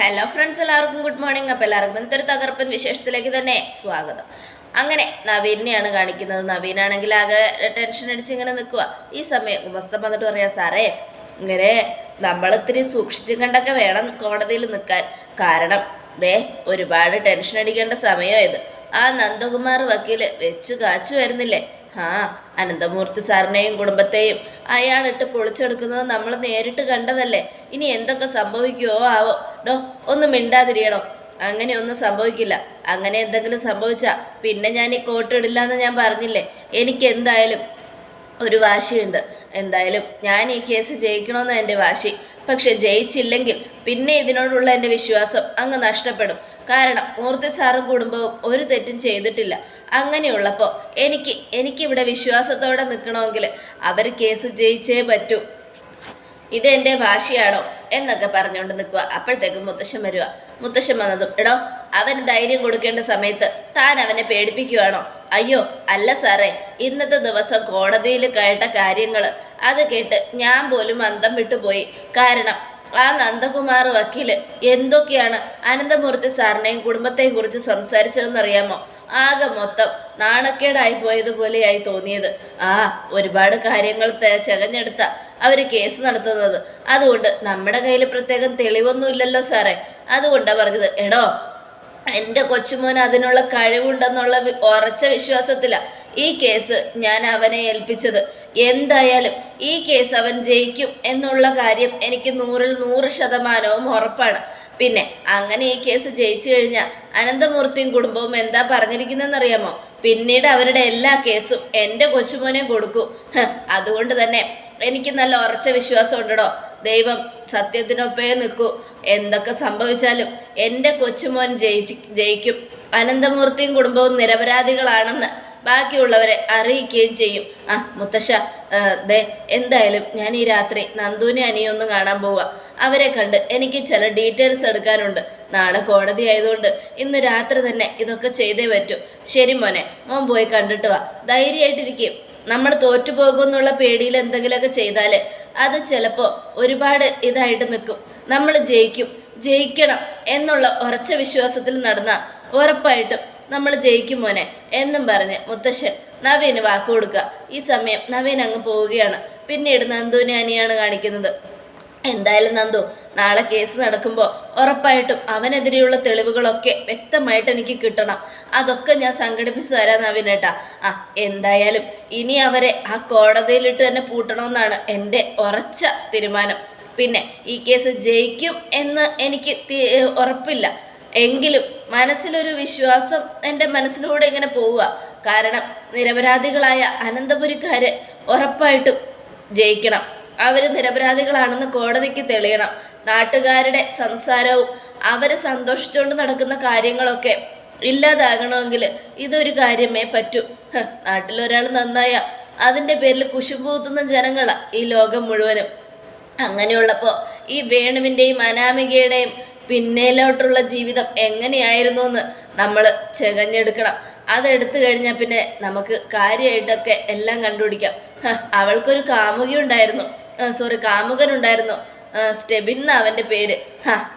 Hello friends എല്ലാവർക്കും good morning അപ്പോൾ എല്ലാവർക്കും ഇന്നത്തെ തകർപ്പൻ വിശേഷത്തിലേക്ക് തന്നെ സ്വാഗതം. അങ്ങനെ നവീനെയാണ് കാണിക്കുന്നത്. നവീനാണെങ്കിൽ ആകെ ടെൻഷൻ അടിച്ച് ഇങ്ങനെ നിൽക്കുക ഈ സമയം ഉപസ്ഥം വന്നിട്ട് പറയാം സാറേ ഇങ്ങനെ നമ്മളിത്തിരി സൂക്ഷിച്ചും കണ്ടൊക്കെ വേണം കോടതിയിൽ നിൽക്കാൻ. കാരണം ദേ ഒരുപാട് ടെൻഷൻ അടിക്കേണ്ട സമയം ഇത്. ആ നന്ദകുമാർ വക്കീൽ വെച്ച് കാച്ചു വരുന്നില്ലേ? ആ അനന്തമൂർത്തി സാറിനെയും കുടുംബത്തെയും അയാളിട്ട് പൊളിച്ചെടുക്കുന്നത് നമ്മൾ നേരിട്ട് കണ്ടതല്ലേ? ഇനി എന്തൊക്കെ സംഭവിക്കുമോ ആവോ? ഡോ ഒന്ന് മിണ്ടാതിരിയണോ അങ്ങനെ ഒന്നും സംഭവിക്കില്ല. അങ്ങനെ എന്തെങ്കിലും സംഭവിച്ചാൽ പിന്നെ ഞാൻ ഈ കോട്ടിടില്ല എന്ന് ഞാൻ പറഞ്ഞില്ലേ? എനിക്ക് എന്തായാലും ഒരു വാശിയുണ്ട്. എന്തായാലും ഞാൻ ഈ കേസ് ജയിക്കണമെന്ന് എന്റെ വാശി. പക്ഷെ ജയിച്ചില്ലെങ്കിൽ പിന്നെ ഇതിനോടുള്ള എന്റെ വിശ്വാസം അങ്ങ് നഷ്ടപ്പെടും. കാരണം മൂർത്തി സാറും കുടുംബവും ഒരു തെറ്റും ചെയ്തിട്ടില്ല. അങ്ങനെയുള്ളപ്പോൾ എനിക്ക് എനിക്കിവിടെ വിശ്വാസത്തോടെ നിൽക്കണമെങ്കിൽ അവർ കേസ് ജയിച്ചേ പറ്റൂ. ഇതെന്റെ ഭാഷയാണോ എന്നൊക്കെ പറഞ്ഞുകൊണ്ട് നിൽക്കുക അപ്പോഴത്തേക്കും മുത്തശ്ശൻ വരിക മുത്തശ്ശൻ വന്നതും എടോ അവന് ധൈര്യം കൊടുക്കേണ്ട സമയത്ത് താൻ അവനെ പേടിപ്പിക്കുവാണോ? അയ്യോ അല്ല സാറേ ഇന്നത്തെ ദിവസം കോടതിയിൽ കേട്ട കാര്യങ്ങൾ അത് കേട്ട് ഞാൻ പോലും അന്തം വിട്ടുപോയി. കാരണം ആ നന്ദകുമാർ വക്കീൽ എന്തൊക്കെയാണ് അനന്തമൂർത്തി സാറിനെയും കുടുംബത്തെയും കുറിച്ച് സംസാരിച്ചതെന്നറിയാമോ? ആകെ മൊത്തം നാണക്കേടായി പോയതുപോലെയായി തോന്നിയത്. ആ ഒരുപാട് കാര്യങ്ങൾ ചകഞ്ഞെടുത്ത അവർ കേസ് നടത്തുന്നത്. അതുകൊണ്ട് നമ്മുടെ കയ്യിൽ പ്രത്യേകം തെളിവൊന്നുമില്ലല്ലോ സാറേ. അതുകൊണ്ടാണ് പറഞ്ഞത്. എടോ എന്റെ കൊച്ചുമോൻ അതിനുള്ള കഴിവുണ്ടെന്നുള്ള ഉറച്ച വിശ്വാസത്തിലാണ് ഈ കേസ് ഞാൻ അവനെ ഏൽപ്പിച്ചത്. എന്തായാലും ഈ കേസ് അവൻ ജയിക്കും എന്നുള്ള കാര്യം എനിക്ക് നൂറിൽ നൂറ് ശതമാനവും ഉറപ്പാണ്. പിന്നെ അങ്ങനെ ഈ കേസ് ജയിച്ചു കഴിഞ്ഞാൽ അനന്തമൂർത്തിയും കുടുംബവും എന്താ പറഞ്ഞിരിക്കുന്നതെന്നറിയാമോ? പിന്നീട് അവരുടെ എല്ലാ കേസും എന്റെ കൊച്ചുമോനെ കൊടുക്കൂ. അതുകൊണ്ട് തന്നെ എനിക്ക് നല്ല ഉറച്ച വിശ്വാസം ഉണ്ടടോ. ദൈവം സത്യത്തിനൊപ്പേ നിൽക്കൂ. എന്തൊക്കെ സംഭവിച്ചാലും എന്റെ കൊച്ചുമോൻ ജയിച്ച് ജയിക്കും. അനന്തമൂർത്തിയും കുടുംബവും നിരപരാധികളാണെന്ന് ബാക്കിയുള്ളവരെ അറിയിക്കുകയും ചെയ്യും. ആ മുത്തശ്ശ ദേ എന്തായാലും ഞാൻ ഈ രാത്രി നന്ദുവിനെ അനിയൊന്ന് കാണാൻ പോവുക അവരെ കണ്ട് എനിക്ക് ചില ഡീറ്റെയിൽസ് എടുക്കാനുണ്ട്. നാളെ കോടതി ആയതുകൊണ്ട് ഇന്ന് രാത്രി തന്നെ ഇതൊക്കെ ചെയ്തേ പറ്റൂ. ശരി മോനെ മോൻ പോയി കണ്ടിട്ട് വാ. ധൈര്യമായിട്ടിരിക്കും. നമ്മൾ തോറ്റുപോകുമെന്നുള്ള പേടിയിൽ എന്തെങ്കിലുമൊക്കെ ചെയ്താൽ അത് ചിലപ്പോൾ ഒരുപാട് ഇതായിട്ട് നിൽക്കും. നമ്മൾ ജയിക്കും. ജയിക്കണം എന്നുള്ള ഉറച്ച വിശ്വാസത്തിൽ നടന്ന ഉറപ്പായിട്ടും നമ്മൾ ജയിക്കും മോനെ എന്നും പറഞ്ഞ് മുത്തശ്ശൻ നവീന് വാക്ക് കൊടുക്കുക. ഈ സമയം നവീൻ അങ്ങ് പോവുകയാണ്. പിന്നീട് നന്ദുവിനെ അനിയാണ് കാണിക്കുന്നത്. എന്തായാലും നന്ദു നാളെ കേസ് നടക്കുമ്പോൾ ഉറപ്പായിട്ടും അവനെതിരെയുള്ള തെളിവുകളൊക്കെ വ്യക്തമായിട്ട് എനിക്ക് കിട്ടണം. അതൊക്കെ ഞാൻ സംഘടിപ്പിച്ചു തരാം നവീനേട്ടാ. ആ എന്തായാലും ഇനി അവരെ ആ കോടതിയിലിട്ട് തന്നെ പൂട്ടണമെന്നാണ് എന്റെ ഉറച്ച തീരുമാനം. പിന്നെ ഈ കേസ് ജയിക്കും എന്ന് എനിക്ക് ഉറപ്പില്ല. എങ്കിലും മനസ്സിലൊരു വിശ്വാസം എന്റെ മനസ്സിലൂടെ ഇങ്ങനെ പോവുക. കാരണം നിരപരാധികളായ അനന്തപുരിക്കാർ ഉറപ്പായിട്ടും ജയിക്കണം. അവർ നിരപരാധികളാണെന്ന് കോടതിക്ക് തെളിയണം. നാട്ടുകാരുടെ സംസാരവും അവർ സന്തോഷിച്ചുകൊണ്ട് നടക്കുന്ന കാര്യങ്ങളൊക്കെ ഇല്ലാതാകണമെങ്കിൽ ഇതൊരു കാര്യമേ പറ്റൂ. നാട്ടിലൊരാൾ നന്നായ അതിന്റെ പേരിൽ കുശുമ്പൂത്തുന്ന ജനങ്ങളാണ് ഈ ലോകം മുഴുവനും. അങ്ങനെയുള്ളപ്പോൾ ഈ വേണുവിന്റെയും അനാമികയുടെയും പിന്നേലോട്ടുള്ള ജീവിതം എങ്ങനെയായിരുന്നു എന്ന് നമ്മൾ ചെകഞ്ഞെടുക്കണം. അതെടുത്തു കഴിഞ്ഞാൽ പിന്നെ നമുക്ക് കാര്യമായിട്ടൊക്കെ എല്ലാം കണ്ടുപിടിക്കാം. അവൾക്കൊരു അവൾക്കൊരു കാമുകിയുണ്ടായിരുന്നു സോറി കാമുകനുണ്ടായിരുന്നു. ഉണ്ടായിരുന്നു സ്റ്റെബിൻ അവന്റെ പേര്.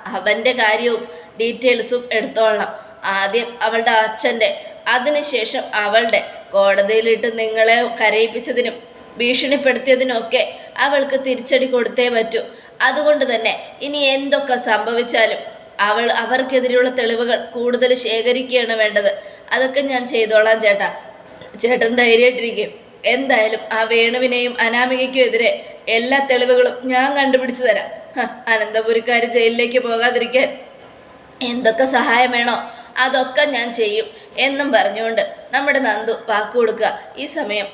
അവന്റെ കാര്യവും ഡീറ്റെയിൽസും എടുത്തോളണം. ആദ്യം അവളുടെ അച്ഛന്റെ അതിനുശേഷം അവളുടെ. കോടതിയിലിട്ട് നിങ്ങളെ കരയിപ്പിച്ചതിനും ഭീഷണിപ്പെടുത്തിയതിനൊക്കെ അവൾക്ക് തിരിച്ചടി കൊടുത്തേ പറ്റൂ. അതുകൊണ്ട് തന്നെ ഇനി എന്തൊക്കെ സംഭവിച്ചാലും അവൾ അവർക്കെതിരെയുള്ള തെളിവുകൾ കൂടുതൽ ശേഖരിക്കുകയാണ് വേണ്ടത്. അതൊക്കെ ഞാൻ ചെയ്തോളാം ചേട്ടാ. ചേട്ടൻ ധൈര്യമായിട്ടിരിക്കും. എന്തായാലും ആ വേണുവിനെയും അനാമികയ്ക്കും എതിരെ എല്ലാ തെളിവുകളും ഞാൻ കണ്ടുപിടിച്ചു തരാം. അനന്തപുരിക്കാർ ജയിലിലേക്ക് പോകാതിരിക്കാൻ എന്തൊക്കെ സഹായം വേണോ അതൊക്കെ ഞാൻ ചെയ്യും. എന്നും പറഞ്ഞുകൊണ്ട് നമ്മുടെ നന്ദു വാക്കു കൊടുക്കുക. ഈ സമയം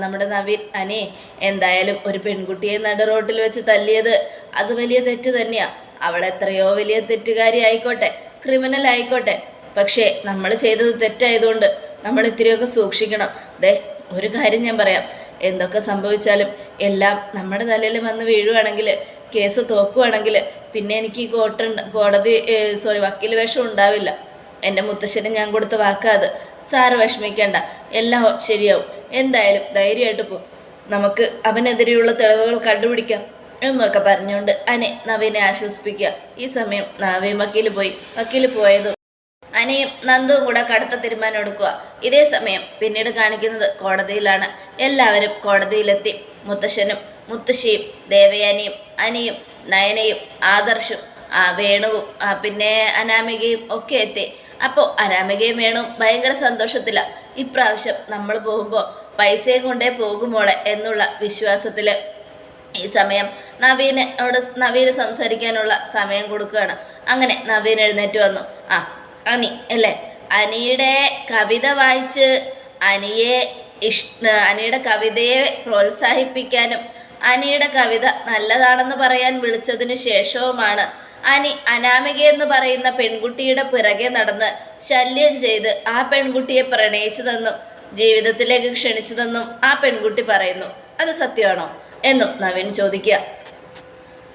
നമ്മുടെ നവീൻ അനേ എന്തായാലും ഒരു പെൺകുട്ടിയെ നട റോട്ടിൽ വെച്ച് തല്ലിയത് അത് വലിയ തെറ്റ് തന്നെയാണ് അവൾ എത്രയോ വലിയ തെറ്റുകാരി ആയിക്കോട്ടെ ക്രിമിനൽ ആയിക്കോട്ടെ. പക്ഷേ നമ്മൾ ചെയ്തത് തെറ്റായതുകൊണ്ട് നമ്മൾ ഇത്തിരിയൊക്കെ സൂക്ഷിക്കണം. ദേ ഒരു കാര്യം ഞാൻ പറയാം. എന്തൊക്കെ സംഭവിച്ചാലും എല്ലാം നമ്മുടെ തലയിൽ വന്ന് വീഴുവാണെങ്കിൽ കേസ് തോക്കുവാണെങ്കിൽ പിന്നെ എനിക്ക് ഈ കോടതി സോറി വക്കീൽ വേഷം ഉണ്ടാവില്ല. എന്റെ മുത്തശ്ശന് ഞാൻ കൊടുത്ത വാക്കാത് സാറ് വിഷമിക്കേണ്ട. എല്ലാം ശരിയാവും. എന്തായാലും ധൈര്യമായിട്ട് പോ. നമുക്ക് അവനെതിരെയുള്ള തെളിവുകൾ കണ്ടുപിടിക്കാം എന്നൊക്കെ പറഞ്ഞുകൊണ്ട് അനെ നവീനെ ആശ്വസിപ്പിക്കുക. ഈ സമയം നവീൻ വക്കീൽ പോയി. വക്കീൽ പോയതും അനയും നന്ദുവും കൂടെ കടുത്ത തീരുമാനം എടുക്കുക. ഇതേ സമയം പിന്നീട് കാണിക്കുന്നത് കോടതിയിലാണ്. എല്ലാവരും കോടതിയിലെത്തി. മുത്തശ്ശനും മുത്തശ്ശിയും ദേവയാനിയും അനിയും നയനയും ആദർശും വേണുവും പിന്നെ അനാമികയും ഒക്കെ എത്തി. അപ്പോൾ അനാമികയും വേണു. ഭയങ്കര സന്തോഷത്തിലാണ് ഇപ്രാവശ്യം നമ്മൾ പോകുമ്പോൾ പൈസയും കൊണ്ടേ പോകുമോളെ എന്നുള്ള വിശ്വാസത്തിൽ ഈ സമയം നവീനോട് നവീന് സംസാരിക്കാനുള്ള സമയം കൊടുക്കുകയാണ്. അങ്ങനെ നവീൻ എഴുന്നേറ്റ് വന്നു. ആ അനി അല്ലേ? അനിയുടെ കവിത വായിച്ച് അനിയെ ഇഷ് അനിയുടെ കവിതയെ പ്രോത്സാഹിപ്പിക്കാനും അനിയുടെ കവിത നല്ലതാണെന്ന് പറയാൻ വിളിച്ചതിന് ശേഷവുമാണ് അനി അനാമിക എന്ന് പറയുന്ന പെൺകുട്ടിയുടെ പിറകെ നടന്ന് ശല്യം ചെയ്ത് ആ പെൺകുട്ടിയെ പ്രണയിച്ചതെന്നും ജീവിതത്തിലേക്ക് ക്ഷണിച്ചതെന്നും ആ പെൺകുട്ടി പറയുന്നു. അത് സത്യമാണോ? എന്നും നവീൻ ചോദിക്കുക.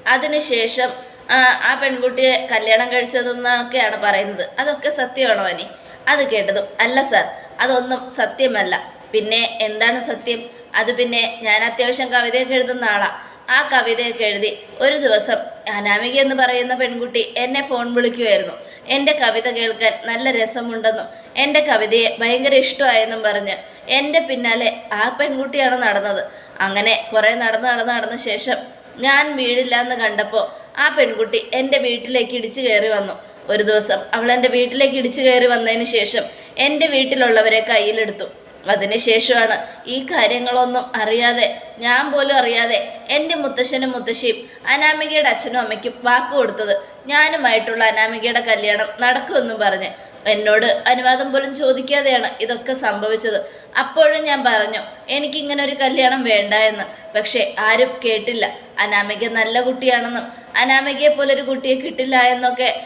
അതിനുശേഷം ആ, പെൺകുട്ടിയെ കല്യാണം കഴിച്ചതെന്നൊക്കെയാണ് പറയുന്നത്. അതൊക്കെ സത്യമാണോ അനി? അത് കേട്ടതും അല്ല സാർ അതൊന്നും സത്യമല്ല. പിന്നെ എന്താണ് സത്യം? അത് പിന്നെ ഞാൻ അത്യാവശ്യം കവിതയൊക്കെ എഴുതുന്ന ആളാ. ആ കവിതയൊക്കെ എഴുതി ഒരു ദിവസം അനാമിക എന്ന് പറയുന്ന പെൺകുട്ടി എന്നെ ഫോൺ വിളിക്കുമായിരുന്നു എന്റെ കവിത കേൾക്കാൻ നല്ല രസമുണ്ടെന്നും എന്റെ കവിതയെ ഭയങ്കര ഇഷ്ടമായെന്നും പറഞ്ഞ് എന്റെ പിന്നാലെ ആ പെൺകുട്ടിയാണ് നടന്നത്. അങ്ങനെ കുറേ നടന്ന് നടന്ന് നടന്ന ശേഷം ഞാൻ വീടില്ല എന്ന് കണ്ടപ്പോൾ ആ പെൺകുട്ടി എന്റെ വീട്ടിലേക്ക് ഇടിച്ചു കയറി വന്നു. ഒരു ദിവസം അവൾ എന്റെ വീട്ടിലേക്ക് ഇടിച്ചു കയറി വന്നതിന് ശേഷം എന്റെ വീട്ടിലുള്ളവരെ കയ്യിലെടുത്തു. അതിനുശേഷമാണ് ഈ കാര്യങ്ങളൊന്നും അറിയാതെ ഞാൻ പോലും അറിയാതെ എന്റെ മുത്തശ്ശനും മുത്തശ്ശിയും അനാമികയുടെ അച്ഛനും അമ്മയ്ക്കും വാക്ക് കൊടുത്തത് ഞാനുമായിട്ടുള്ള അനാമികയുടെ കല്യാണം നടക്കുമെന്നും പറഞ്ഞ്. എന്നോട് അനുവാദം പോലും ചോദിക്കാതെയാണ് ഇതൊക്കെ സംഭവിച്ചത്. അപ്പോഴും ഞാൻ പറഞ്ഞു എനിക്കിങ്ങനെ ഒരു കല്യാണം വേണ്ട എന്ന്. പക്ഷേ ആരും കേട്ടില്ല. അനാമിക നല്ല കുട്ടിയാണെന്നും അനാമികയെ പോലൊരു കുട്ടിയെ കിട്ടില്ല എന്നൊക്കെ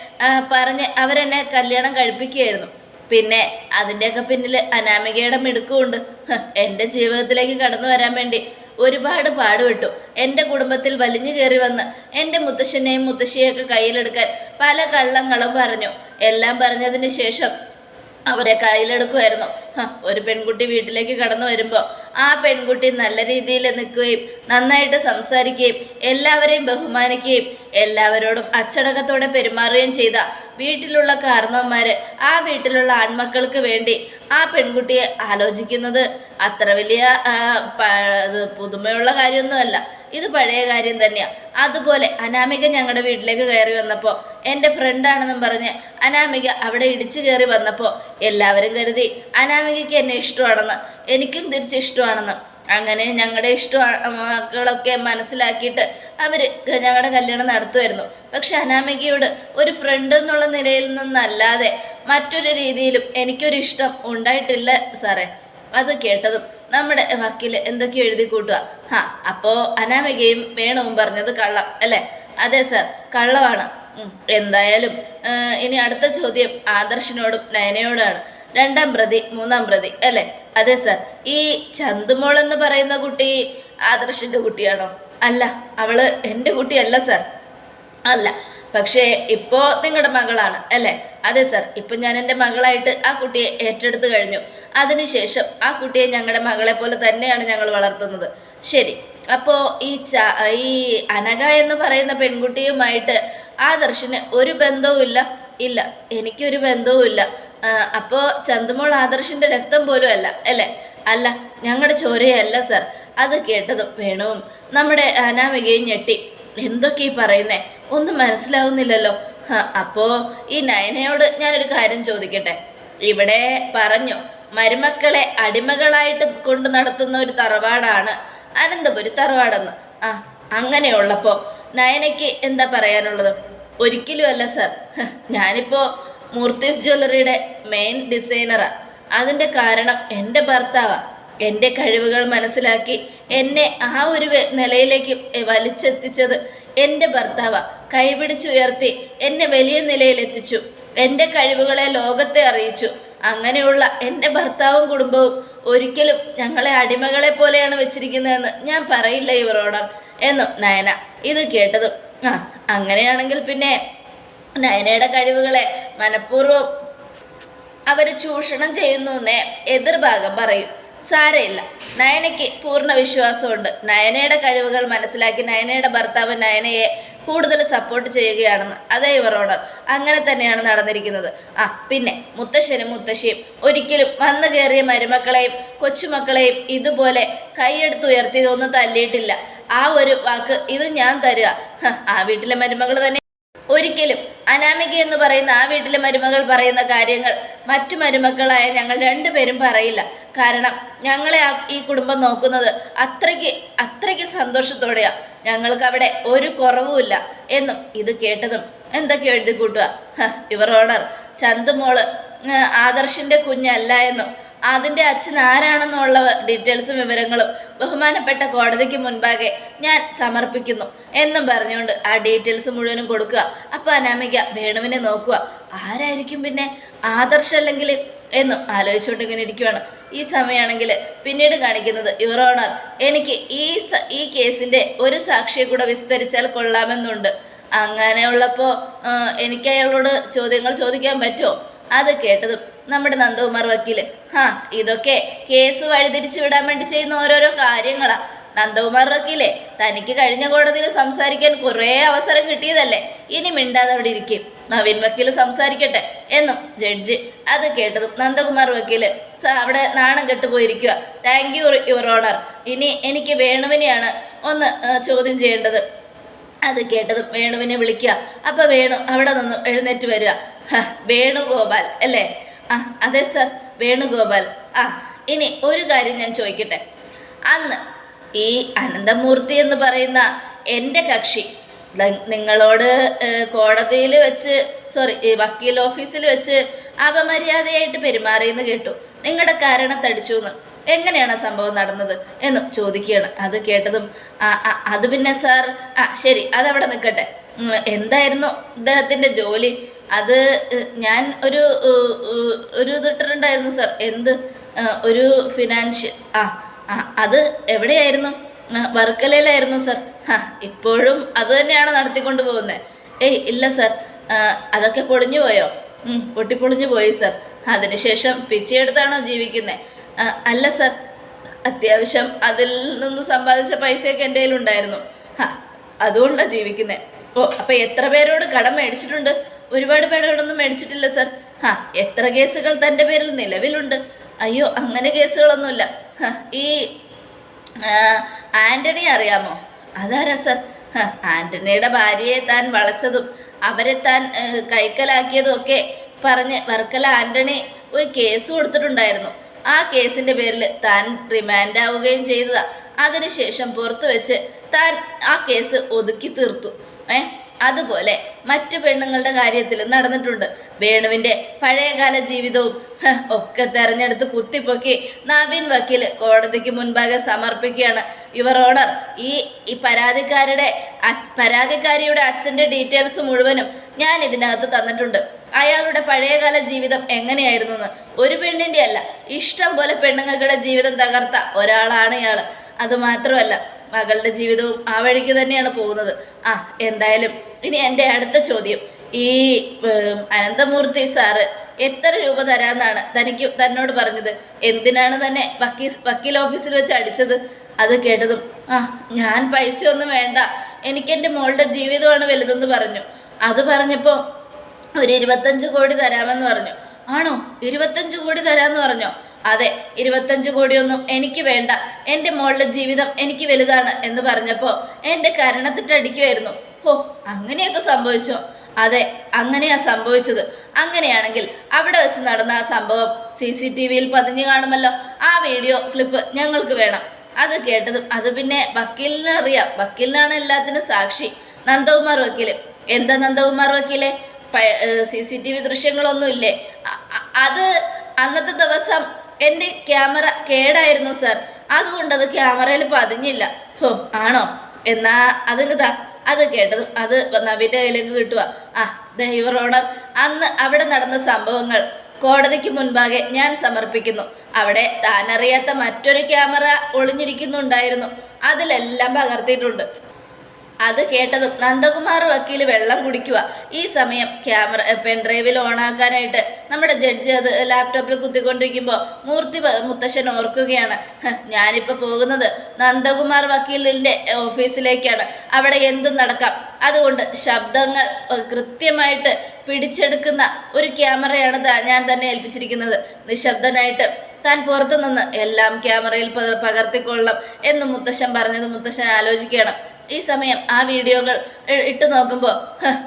പറഞ്ഞ് അവരെന്നെ കല്യാണം കഴിപ്പിക്കുകയായിരുന്നു. പിന്നെ അതിന്റെയൊക്കെ പിന്നിൽ അനാമികയുടെ മിടുക്കുമുണ്ട്. എന്റെ ജീവിതത്തിലേക്ക് കടന്നു വരാൻ വേണ്ടി ഒരുപാട് പാടുപെട്ടു. എന്റെ കുടുംബത്തിൽ വലിഞ്ഞു കയറി വന്ന് എന്റെ മുത്തശ്ശനെയും മുത്തശ്ശിയൊക്കെ കയ്യിലെടുക്കാൻ പല കള്ളങ്ങളും പറഞ്ഞു. എല്ലാം പറഞ്ഞതിന് ശേഷം അവരെ കയ്യിലെടുക്കുമായിരുന്നു ഒരു പെൺകുട്ടി വീട്ടിലേക്ക് കടന്നു വരുമ്പോൾ ആ പെൺകുട്ടി നല്ല രീതിയിൽ നിൽക്കുകയും നന്നായിട്ട് സംസാരിക്കുകയും എല്ലാവരെയും ബഹുമാനിക്കുകയും എല്ലാവരോടും അച്ചടക്കത്തോടെ പെരുമാറുകയും ചെയ്ത വീട്ടിലുള്ള കാരണവന്മാർ ആ വീട്ടിലുള്ള ആൺമക്കൾക്ക് വേണ്ടി ആ പെൺകുട്ടിയെ ആലോചിക്കുന്നത് അത്ര വലിയ പുതുമയുള്ള കാര്യമൊന്നുമല്ല. ഇത് പഴയ കാര്യം തന്നെയാണ് അതുപോലെ അനാമിക ഞങ്ങളുടെ വീട്ടിലേക്ക് കയറി വന്നപ്പോൾ എന്റെ ഫ്രണ്ടാണെന്നും പറഞ്ഞ് അനാമിക അവിടെ ഇടിച്ചു കയറി വന്നപ്പോൾ എല്ലാവരും കരുതി അനാമികയ്ക്ക് എന്നെ ഇഷ്ടമാണെന്ന്. എനിക്കും തിരിച്ച് ഇഷ്ടമാണെന്ന്. അങ്ങനെ ഞങ്ങളുടെ ഇഷ്ടങ്ങളൊക്കെ മനസ്സിലാക്കിയിട്ട് അവർ ഞങ്ങളുടെ കല്യാണം നടത്തുമായിരുന്നു പക്ഷെ അനാമികയോട് ഒരു ഫ്രണ്ട് എന്നുള്ള നിലയിൽ നിന്നല്ലാതെ മറ്റൊരു രീതിയിലും എനിക്കൊരു ഇഷ്ടം ഉണ്ടായിട്ടില്ല സാറേ. അത് കേട്ടതും നമ്മുടെ വക്കീൽ എന്തൊക്കെയോ എഴുതി കൂട്ടുക ഹാ അപ്പോൾ അനാമികയും വേണവും പറഞ്ഞത് കള്ളം അല്ലേ? അതെ സർ കള്ളമാണ്. എന്തായാലും ഇനി അടുത്ത ചോദ്യം ആദർശിനോടും നയനയോടാണ്. രണ്ടാം പ്രതി മൂന്നാം പ്രതി അല്ലേ? അതെ സർ ഈ ചന്തുമോൾ എന്ന് പറയുന്ന കുട്ടി ആദർശിന്റെ കുട്ടിയാണോ? അല്ല അവൾ എന്റെ കുട്ടിയല്ല സർ അല്ല പക്ഷേ ഇപ്പോ നിങ്ങളുടെ മകളാണ് അല്ലേ? അതെ സർ ഇപ്പം ഞാൻ എന്റെ മകളായിട്ട് ആ കുട്ടിയെ ഏറ്റെടുത്ത് കഴിഞ്ഞു. അതിനുശേഷം ആ കുട്ടിയെ ഞങ്ങളുടെ മകളെ പോലെ തന്നെയാണ് ഞങ്ങൾ വളർത്തുന്നത്. ശരി. അപ്പോൾ ഈ ച ഈ അനഘ എന്ന് പറയുന്ന പെൺകുട്ടിയുമായിട്ട് ആദർശിന് ഒരു ബന്ധവും ഇല്ല. എനിക്കൊരു ബന്ധവും ഇല്ല അപ്പോൾ ചന്തുമോൾ ആദർശിന്റെ രക്തം പോലും അല്ല അല്ലേ? അല്ല ഞങ്ങളുടെ ചോരയല്ല സർ അത് കേട്ടതും വേണവും നമ്മുടെ അനാമികയും ഞെട്ടി. എന്തൊക്കെ ഈ പറയുന്നേ? ഒന്നും മനസ്സിലാവുന്നില്ലല്ലോ. അപ്പോൾ അപ്പോ ഈ നയനയോട് ഞാനൊരു കാര്യം ചോദിക്കട്ടെ? ഇവിടെ പറഞ്ഞു മരുമക്കളെ അടിമകളായിട്ട് കൊണ്ടു നടത്തുന്ന ഒരു തറവാടാണ് അനന്തപുരി തറവാടെന്ന്. ആ അങ്ങനെയുള്ളപ്പോൾ നയനയ്ക്ക് എന്താ പറയാനുള്ളത്? ഒരിക്കലും അല്ല സർ ഞാനിപ്പോൾ മൂർത്തീസ് ജ്വല്ലറിയുടെ മെയിൻ ഡിസൈനറാണ് അതിന്റെ കാരണം എന്റെ ഭർത്താവാണ് എന്റെ കഴിവുകൾ മനസ്സിലാക്കി എന്നെ ആ ഒരു നിലയിലേക്ക് വലിച്ചെത്തിച്ചത് എന്റെ ഭർത്താവാണ് കൈപിടിച്ചുയർത്തി എന്നെ വലിയ നിലയിലെത്തിച്ചു. എന്റെ കഴിവുകളെ ലോകത്തെ അറിയിച്ചു. അങ്ങനെയുള്ള എന്റെ ഭർത്താവും കുടുംബവും ഒരിക്കലും ഞങ്ങളെ അടിമകളെ പോലെയാണ് വെച്ചിരിക്കുന്നതെന്ന് ഞാൻ പറയില്ല യുവർ ഓണർ എന്നും നയന ഇത് കേട്ടതും. ആ അങ്ങനെയാണെങ്കിൽ പിന്നെ നയനയുടെ കഴിവുകളെ മനഃപൂർവം അവർ ചൂഷണം ചെയ്യുന്നു എന്നേ എതിർഭാഗം പറയും. സാരയില്ല നയനയ്ക്ക് പൂർണ വിശ്വാസമുണ്ട്. നയനയുടെ കഴിവുകൾ മനസ്സിലാക്കി നയനയുടെ ഭർത്താവ് നയനയെ കൂടുതൽ സപ്പോർട്ട് ചെയ്യുകയാണെന്ന്. അതേ ഇവർ ഓർഡർ അങ്ങനെ തന്നെയാണ് നടന്നിരിക്കുന്നത്. ആ പിന്നെ മുത്തശ്ശനും മുത്തശ്ശിയും ഒരിക്കലും വന്നു കയറിയ മരുമക്കളെയും കൊച്ചുമക്കളെയും ഇതുപോലെ കൈയെടുത്തുയർത്തി തല്ലിയിട്ടില്ല. ആ ഒരു വാക്ക് ഇത് ഞാൻ തരിക. ആ വീട്ടിലെ മരുമകൾ തന്നെ ഒരിക്കലും അനാമിക എന്ന് പറയുന്ന ആ വീട്ടിലെ മരുമകൾ പറയുന്ന കാര്യങ്ങൾ മറ്റു മരുമക്കളായ ഞങ്ങൾ രണ്ടുപേരും പറയില്ല. കാരണം ഞങ്ങളെ ഈ കുടുംബം നോക്കുന്നത് അത്രയ്ക്ക് അത്രയ്ക്ക് സന്തോഷത്തോടെയാണ് ഞങ്ങൾക്ക് അവിടെ ഒരു കുറവുമില്ല എന്നും ഇത് കേട്ടതും എന്തൊക്കെ എഴുതി കൂട്ടുക. ഇവർ ഓണർ. ചന്തുമോൾ ഉം, ആദർശിന്റെ കുഞ്ഞല്ല എന്നും അതിന്റെ അച്ഛൻ ആരാണെന്നുള്ള ഡീറ്റെയിൽസും വിവരങ്ങളും ബഹുമാനപ്പെട്ട കോടതിക്ക് മുൻപാകെ ഞാൻ സമർപ്പിക്കുന്നു എന്നും പറഞ്ഞുകൊണ്ട് ആ ഡീറ്റെയിൽസ് മുഴുവനും കൊടുക്കുക. അപ്പോൾ അനാമിക വേണുവിനെ നോക്കുക. ആരായിരിക്കും പിന്നെ? ആദർശം അല്ലെങ്കിൽ എന്നും ആലോചിച്ചുകൊണ്ട് ഇങ്ങനെ ഇരിക്കുവാണ്. ഈ സമയമാണെങ്കിൽ പിന്നീട് കാണിക്കുന്നത് യുവർ ഓണർ. എനിക്ക് ഈ ഈ കേസിന്റെ ഒരു സാക്ഷിയെ കൂടെ വിസ്തരിച്ചാൽ കൊള്ളാമെന്നുണ്ട്. അങ്ങനെയുള്ളപ്പോൾ എനിക്ക് അയാളോട് ചോദ്യങ്ങൾ ചോദിക്കാൻ പറ്റുമോ? അത് കേട്ടതും നമ്മുടെ നന്ദകുമാർ വക്കീൽ. ഹാ ഇതൊക്കെ കേസ് വഴിതിരിച്ചു വിടാൻ വേണ്ടി ചെയ്യുന്ന ഓരോരോ കാര്യങ്ങളാ. നന്ദകുമാർ വക്കീലെ തനിക്ക് കഴിഞ്ഞ കോടതിയിൽ സംസാരിക്കാൻ കുറേ അവസരം കിട്ടിയതല്ലേ? ഇനി മിണ്ടാതെ അവിടെ ഇരിക്കും. നവീൻ വക്കീൽ സംസാരിക്കട്ടെ. എന്നും ജഡ്ജി അത് കേട്ടതും നന്ദകുമാർ വക്കീൽ സ അവിടെ നാണം കെട്ടുപോയിരിക്കുക താങ്ക് യു യുവർ ഓണർ ഇനി എനിക്ക് വേണുവിനെയാണ് ഒന്ന് ചോദ്യം ചെയ്യേണ്ടത്. അത് കേട്ടതും വേണുവിനെ വിളിക്കുക. അപ്പം വേണു അവിടെ നിന്നും എഴുന്നേറ്റ് വരിക. വേണുഗോപാൽ അല്ലേ? ആ അതെ സർ. വേണുഗോപാൽ. ആ ഇനി ഒരു കാര്യം ഞാൻ ചോദിക്കട്ടെ. അന്ന് ഈ അനന്തമൂർത്തി എന്ന് പറയുന്ന എന്റെ കക്ഷി നിങ്ങളോട് കോടതിയിൽ വെച്ച് സോറി വക്കീൽ ഓഫീസിൽ വെച്ച് അപമര്യാദയായിട്ട് പെരുമാറിയെന്ന് കേട്ടു. നിങ്ങളുടെ കാരണത്തടിച്ചു എന്ന് എങ്ങനെയാണ് സംഭവം നടന്നത് എന്ന് ചോദിക്കുകയാണ്. അത് കേട്ടതും അത് പിന്നെ സാർ ആ ശരി അതവിടെ നിൽക്കട്ടെ. എന്തായിരുന്നു ഇദ്ദേഹത്തിന്റെ ജോലി? അത് ഞാൻ ഒരു ഒരു ഇതിട്ടിട്ടുണ്ടായിരുന്നു സാർ. എന്ത് ഒരു ഫിനാൻഷ്യൽ ആ ആ അത് എവിടെയായിരുന്നു? വർക്കലയിലായിരുന്നു സർ. ഹാ ഇപ്പോഴും അത് തന്നെയാണ് നടത്തിക്കൊണ്ട് പോകുന്നത് ഏയ് ഇല്ല സർ. അതൊക്കെ പൊളിഞ്ഞു പോയോ? പൊട്ടിപ്പൊളിഞ്ഞു പോയി സർ. അതിനുശേഷം പിച്ചയെടുത്താണോ ജീവിക്കുന്നത് അല്ല സർ. അത്യാവശ്യം അതിൽ നിന്ന് സമ്പാദിച്ച പൈസയൊക്കെ എന്റെ കയ്യിലുണ്ടായിരുന്നു. അതുകൊണ്ടാണ് ജീവിക്കുന്നത് ഓ അപ്പം എത്ര പേരോട് കടം മേടിച്ചിട്ടുണ്ട്? ഒരുപാട് പേരോടൊന്നും മേടിച്ചിട്ടില്ല സർ ഹാ എത്ര കേസുകൾ തന്റെ പേരിൽ നിലവിലുണ്ട്? അയ്യോ അങ്ങനെ കേസുകളൊന്നുമില്ല. ഈ ആന്റണി അറിയാമോ? അതാരാ സർ ആന്റണിയുടെ ഭാര്യയെ താൻ വളച്ചതും അവരെ താൻ കൈക്കലാക്കിയതും ഒക്കെ പറഞ്ഞ് വർക്കല ആന്റണി ഒരു കേസ് കൊടുത്തിട്ടുണ്ടായിരുന്നു. ആ കേസിന്റെ പേരിൽ താൻ റിമാൻഡ് ആവുകയും ചെയ്തതാണ് അതിനുശേഷം പുറത്തു വെച്ച് താൻ ആ കേസ് ഒതുക്കി തീർത്തു. ഏ? അതുപോലെ മറ്റു പെണ്ണുങ്ങളുടെ കാര്യത്തിൽ നടന്നിട്ടുണ്ട്. വേണുവിന്റെ പഴയകാല ജീവിതവും ഒക്കെ തെരഞ്ഞെടുത്ത് കുത്തിപ്പൊക്കി നവീൻ വക്കീൽ കോടതിക്ക് മുൻപാകെ സമർപ്പിക്കുകയാണ്. യുവർ ഓണർ ഈ ഈ പരാതിക്കാരുടെ പരാതിക്കാരിയുടെ അച്ഛന്റെ ഡീറ്റെയിൽസ് മുഴുവനും ഞാൻ ഇതിനകത്ത് തന്നിട്ടുണ്ട്. അയാളുടെ പഴയകാല ജീവിതം എങ്ങനെയായിരുന്നു എന്ന് ഒരു പെണ്ണിന്റെ അല്ല ഇഷ്ടം പോലെ പെണ്ണുങ്ങളുടെ ജീവിതം തകർത്ത ഒരാളാണ് ഇയാൾ അതുമാത്രമല്ല മകളുടെ ജീവിതവും ആ വഴിക്ക് തന്നെയാണ് പോകുന്നത്. ആ എന്തായാലും ഇനി എന്റെ അടുത്ത ചോദ്യം. ഈ അനന്തമൂർത്തി സാറ് എത്ര രൂപ തരാമെന്നാണ് തനിക്ക് തന്നോട് പറഞ്ഞത്. എന്തിനാണ് തന്നെ വക്കീൽ വക്കീൽ ഓഫീസിൽ വെച്ച് അടിച്ചത്? അത് കേട്ടതും ആ ഞാൻ പൈസ ഒന്നും വേണ്ട. എനിക്ക് എനിക്കെന്റെ മോളുടെ ജീവിതമാണ് വലുതെന്ന് പറഞ്ഞു. അത് പറഞ്ഞപ്പോൾ ഒരു ഇരുപത്തഞ്ച് കോടി തരാമെന്ന് പറഞ്ഞു. ആണോ? ഇരുപത്തഞ്ച് കോടി തരാമെന്ന് പറഞ്ഞോ? അതെ ഇരുപത്തഞ്ച് കോടിയൊന്നും എനിക്ക് വേണ്ട. എന്റെ മോളുടെ ജീവിതം എനിക്ക് വലുതാണ് എന്ന് പറഞ്ഞപ്പോൾ എന്റെ കരണത്തിട്ടടിക്കുമായിരുന്നു ഓ അങ്ങനെയൊക്കെ സംഭവിച്ചോ? അതെ അങ്ങനെയാ സംഭവിച്ചത്. അങ്ങനെയാണെങ്കിൽ അവിടെ വെച്ച് നടന്ന ആ സംഭവം സി സി ടി വിയിൽ പതിഞ്ഞു കാണുമല്ലോ. ആ വീഡിയോ ക്ലിപ്പ് ഞങ്ങൾക്ക് വേണം. അത് കേട്ടതും അത് പിന്നെ വക്കീലിനെ അറിയാം. വക്കീലിനാണ് എല്ലാത്തിനും സാക്ഷി. നന്ദകുമാർ വക്കീൽ. എന്താ നന്ദകുമാർ വക്കീലെ? സി സി ടി വി ദൃശ്യങ്ങളൊന്നും ഇല്ലേ അ- അ- അത് അന്നത്തെ ദിവസം എന്റെ ക്യാമറ കേടായിരുന്നു സർ. അതുകൊണ്ട് അത് ക്യാമറയിൽ പതിഞ്ഞില്ല. ഹോ ആണോ? എന്നാ അതങ്ങ് താ. അത് കേട്ടത് അത് നവീന്റെ കയ്യിലേക്ക് കിട്ടുക ആ ദൈവർ ഓണർ അന്ന് അവിടെ നടന്ന സംഭവങ്ങൾ കോടതിക്ക് മുൻപാകെ ഞാൻ സമർപ്പിക്കുന്നു. അവിടെ താനറിയാത്ത മറ്റൊരു ക്യാമറ ഒളിഞ്ഞിരിക്കുന്നുണ്ടായിരുന്നു. അതിലെല്ലാം പകർത്തിയിട്ടുണ്ട്. അത് കേട്ടതും നന്ദകുമാർ വക്കീൽ വെള്ളം കുടിക്കുക. ഈ സമയം ക്യാമറ പെൻഡ്രൈവിൽ ഓണാക്കാനായിട്ട് നമ്മുടെ ജഡ്ജി അത് ലാപ്ടോപ്പിൽ കുത്തിക്കൊണ്ടിരിക്കുമ്പോൾ മൂർത്തി മുത്തശ്ശൻ ഓർക്കുകയാണ്. "ഹ്, ഞാനിപ്പോൾ പോകുന്നത് നന്ദകുമാർ വക്കീലിന്റെ ഓഫീസിലേക്കാണ്. അവിടെ എന്തും നടക്കാം. അതുകൊണ്ട് ശബ്ദങ്ങൾ കൃത്യമായിട്ട് പിടിച്ചെടുക്കുന്ന ഒരു ക്യാമറയാണ് ഞാൻ തന്നെ ഏൽപ്പിച്ചിരിക്കുന്നത്. നിശബ്ദനായിട്ട് താൻ പുറത്തു നിന്ന് എല്ലാം ക്യാമറയിൽ പകർത്തിക്കൊള്ളണം എന്ന് മുത്തശ്ശൻ പറഞ്ഞത് മുത്തശ്ശൻ ആലോചിക്കുകയാണ്. ഈ സമയം ആ വീഡിയോകൾ ഇട്ട് നോക്കുമ്പോൾ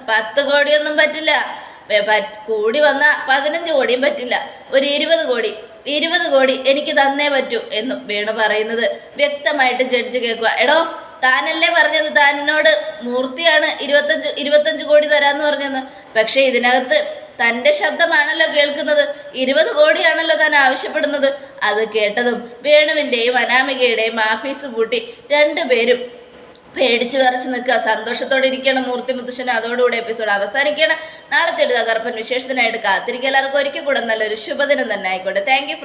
പത്ത് കോടിയൊന്നും പറ്റില്ല. കൂടി വന്ന പതിനഞ്ച് കോടിയും പറ്റില്ല. ഒരു ഇരുപത് കോടി ഇരുപത് കോടി എനിക്ക് തന്നേ പറ്റൂ എന്നും വേണു പറയുന്നത് വ്യക്തമായിട്ട് ജഡ്ജ് കേൾക്കുക. എടോ താനല്ലേ പറഞ്ഞത്? താനോട് മൂർത്തിയാണ് ഇരുപത്തഞ്ച് ഇരുപത്തഞ്ച് കോടി തരാന്ന് പറഞ്ഞത് പക്ഷേ ഇതിനകത്ത് തന്റെ ശബ്ദമാണല്ലോ കേൾക്കുന്നത്. ഇരുപത് കോടിയാണല്ലോ താൻ ആവശ്യപ്പെടുന്നത്. അത് കേട്ടതും വേണുവിന്റെയും അനാമികയുടെയും ആഫീസ് പൂട്ടി രണ്ടുപേരും പേടിച്ച് വരച്ച് നിൽക്കുക. സന്തോഷത്തോടെ ഇരിക്കണം മൂർത്തി മുത്തശ്ശൻ. അതോടുകൂടി എപ്പിസോഡ് അവസാനിക്കണം നാളത്തെ ഒരു തകർപ്പൻ വിശേഷത്തിനായിട്ട് കാത്തിരിക്കുക. എല്ലാവർക്കും ഒരിക്കൽ കൂടെ നല്ലൊരു ശുഭദിനം തന്നെ ആയിക്കോട്ടെ. Thank you